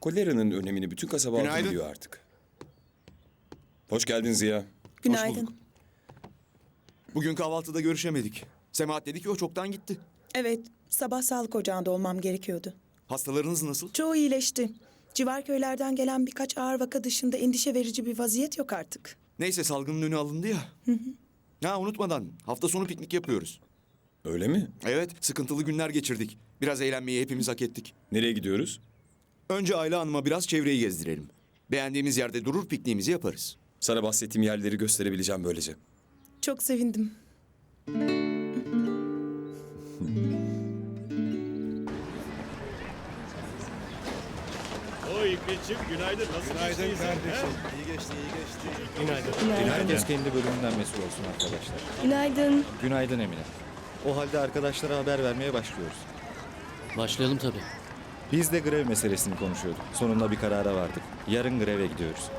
Koleranın önemini bütün kasaba halkı Günaydın. biliyor artık. Hoş geldin Ziya. Günaydın. Bugün kahvaltıda görüşemedik. Semahat dedi ki o çoktan gitti. Evet, sabah sağlık ocağında olmam gerekiyordu. Hastalarınız nasıl? Çoğu iyileşti. Civar köylerden gelen birkaç ağır vaka dışında endişe verici bir vaziyet yok artık. Neyse salgının önü alındı ya. Ha unutmadan hafta sonu piknik yapıyoruz. Öyle mi? Evet sıkıntılı günler geçirdik. Biraz eğlenmeyi hepimiz hak ettik. Nereye gidiyoruz? Önce Ayla Hanım'a biraz çevreyi gezdirelim. Beğendiğimiz yerde durur pikniğimizi yaparız. Sana bahsettiğim yerleri gösterebileceğim böylece. Çok sevindim. O İkmet'ciğim günaydın. Nasıl Günaydın geçti izin, kardeşim. he? İyi geçti, iyi geçti. Günaydın. Herkes kendi bölümünden mesul olsun arkadaşlar. Günaydın. Günaydın Emine. O halde arkadaşlara haber vermeye başlıyoruz. Başlayalım tabii. Biz de grev meselesini konuşuyorduk. Sonunda bir karara vardık. Yarın greve gidiyoruz.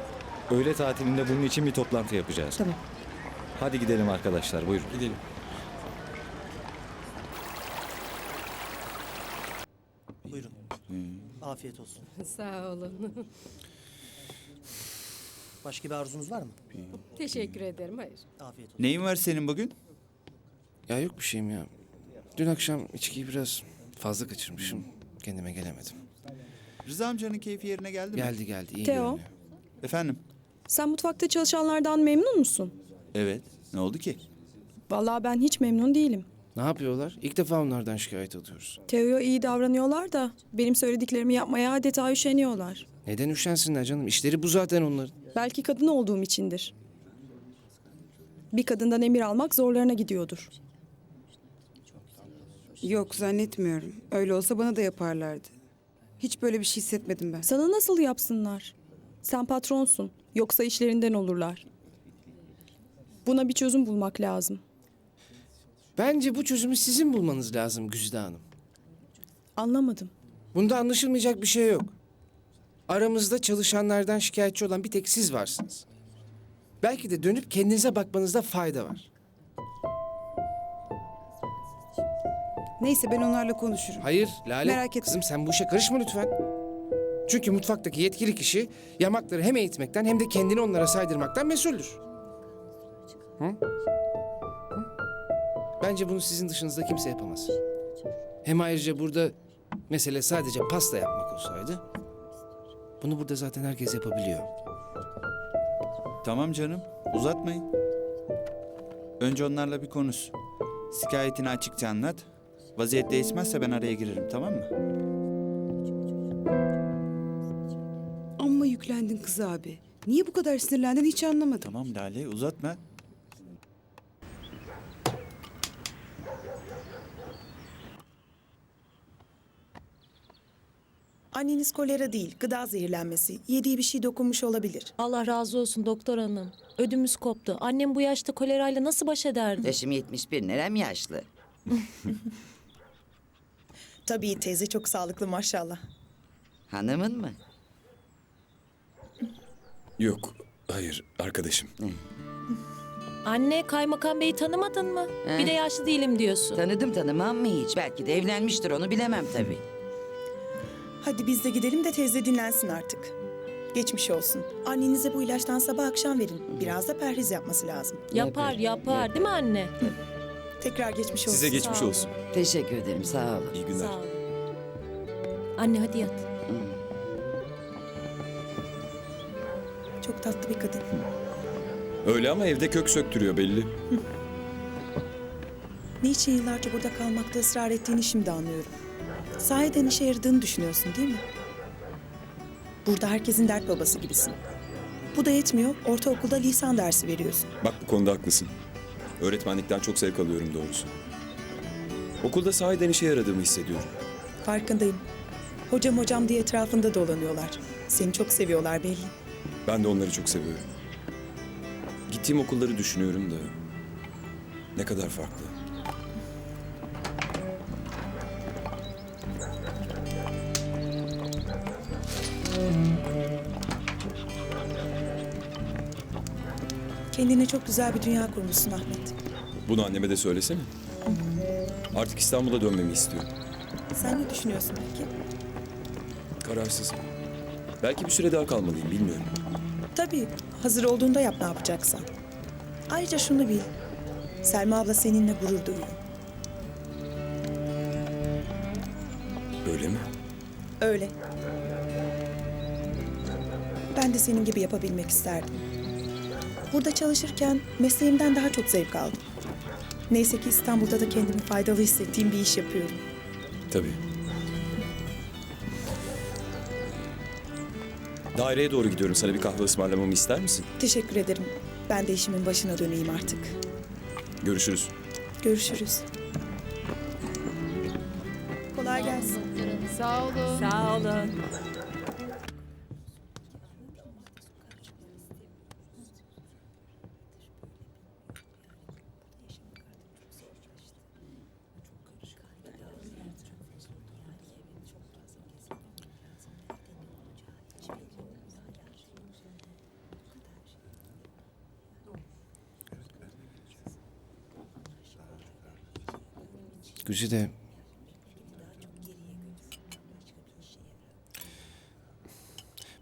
Öğle tatilinde bunun için bir toplantı yapacağız. Tamam. Hadi gidelim arkadaşlar buyurun. Gidelim. Buyurun. Afiyet olsun. Sağ olun. Başka bir arzunuz var mı? Teşekkür ederim. Hayır. Afiyet olsun. Neyin var senin bugün? Ya yok bir şeyim ya. Dün akşam içkiyi biraz fazla kaçırmışım. Kendime gelemedim. Rıza amcanın keyfi yerine geldi mi? Geldi geldi iyi Teo. görünüyor. Efendim? Sen mutfakta çalışanlardan memnun musun? Evet. Ne oldu ki? Vallahi ben hiç memnun değilim. Ne yapıyorlar? İlk defa onlardan şikayet alıyoruz. Teo'ya iyi davranıyorlar da benim söylediklerimi yapmaya adeta üşeniyorlar. Neden üşensinler canım? İşleri bu zaten onların. Belki kadın olduğum içindir. Bir kadından emir almak zorlarına gidiyordur. Yok zannetmiyorum. Öyle olsa bana da yaparlardı. Hiç böyle bir şey hissetmedim ben. Sana nasıl yapsınlar? Sen patronsun. Yoksa işlerinden olurlar. Buna bir çözüm bulmak lazım. Bence bu çözümü sizin bulmanız lazım Güzide Hanım. Anlamadım. Bunda anlaşılmayacak bir şey yok. Aramızda çalışanlardan şikayetçi olan bir tek siz varsınız. Belki de dönüp kendinize bakmanızda fayda var. Neyse ben onlarla konuşurum. Hayır Lale. Merak etme. Kızım sen bu işe karışma lütfen. Çünkü mutfaktaki yetkili kişi yamakları hem eğitmekten hem de kendini onlara saydırmaktan mesuldür. Hı? Hı? Bence bunu sizin dışınızda kimse yapamaz. Hem ayrıca burada mesele sadece pasta yapmak olsaydı... ...bunu burada zaten herkes yapabiliyor. Tamam canım. Uzatmayın. Önce onlarla bir konuş. Şikayetini açıkça anlat. Vaziyet değişmezse ben araya girerim tamam mı? Amma yüklendin kız abi. Niye bu kadar sinirlendin hiç anlamadım. Tamam Lale uzatma. Anneniz kolera değil, gıda zehirlenmesi. Yediği bir şey dokunmuş olabilir. Allah razı olsun doktor hanım. Ödümüz koptu. Annem bu yaşta kolerayla nasıl baş ederdi? Yaşım 71, nerem yaşlı. Tabii teyze çok sağlıklı maşallah. Hanımın mı? Yok, hayır arkadaşım. Anne kaymakam beyi tanımadın mı? Bir de yaşlı değilim diyorsun. Tanıdım tanımam mı hiç? Belki de evlenmiştir onu bilemem tabii. Hadi biz de gidelim de teyze dinlensin artık. Geçmiş olsun. Annenize bu ilaçtan sabah akşam verin. Biraz da perhiz yapması lazım. Yapar yapar değil mi anne? Tekrar geçmiş olsun. Size geçmiş Sağ olun. olsun. Teşekkür ederim sağ olun. İyi günler. Sağ ol. Anne hadi yat. Çok tatlı bir kadın. Öyle ama evde kök söktürüyor belli. Niçin yıllarca burada kalmakta ısrar ettiğini şimdi anlıyorum. Sahiden işe yaradığını düşünüyorsun değil mi? Burada herkesin dert babası gibisin. Bu da yetmiyor, ortaokulda lisan dersi veriyorsun. Bak bu konuda haklısın. Öğretmenlikten çok zevk alıyorum doğrusu. Okulda sahiden işe yaradığımı hissediyorum. Farkındayım. Hocam hocam diye etrafında dolanıyorlar. Seni çok seviyorlar belli. Ben de onları çok seviyorum. Gittiğim okulları düşünüyorum da ne kadar farklı. Kendine çok güzel bir dünya kurmuşsun Ahmet. Bunu anneme de söylesene. Artık İstanbul'a dönmemi istiyor. Sen ne düşünüyorsun peki? Kararsızım. Belki bir süre daha kalmalıyım bilmiyorum. Tabii hazır olduğunda yap ne yapacaksan. Ayrıca şunu bil. Selma abla seninle gurur duyuyor. Öyle mi? Öyle. Ben de senin gibi yapabilmek isterdim. Burada çalışırken mesleğimden daha çok zevk aldım. Neyse ki İstanbul'da da kendimi faydalı hissettiğim bir iş yapıyorum. Tabii. Daireye doğru gidiyorum. Sana bir kahve ısmarlamamı ister misin? Teşekkür ederim. Ben de işimin başına döneyim artık. Görüşürüz. Görüşürüz. Kolay gelsin. Sağ olun. Sağ olun. Güzide...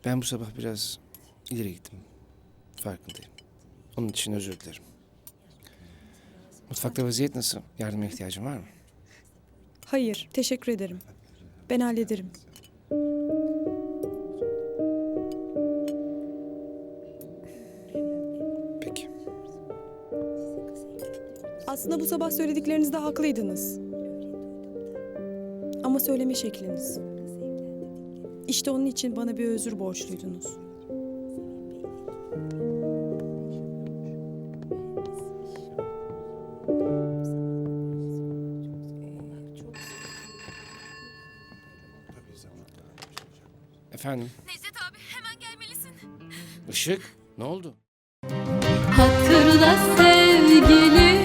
Ben bu sabah biraz ileri gittim. Farkındayım. Onun için özür dilerim. Mutfakta vaziyet nasıl? Yardıma ihtiyacın var mı? Hayır, teşekkür ederim. Ben hallederim. Peki. Aslında bu sabah söylediklerinizde haklıydınız. Ama söyleme şekliniz. İşte onun için bana bir özür borçluydunuz. Efendim? Necdet abi hemen gelmelisin. Işık, ne oldu? Hatırla mesut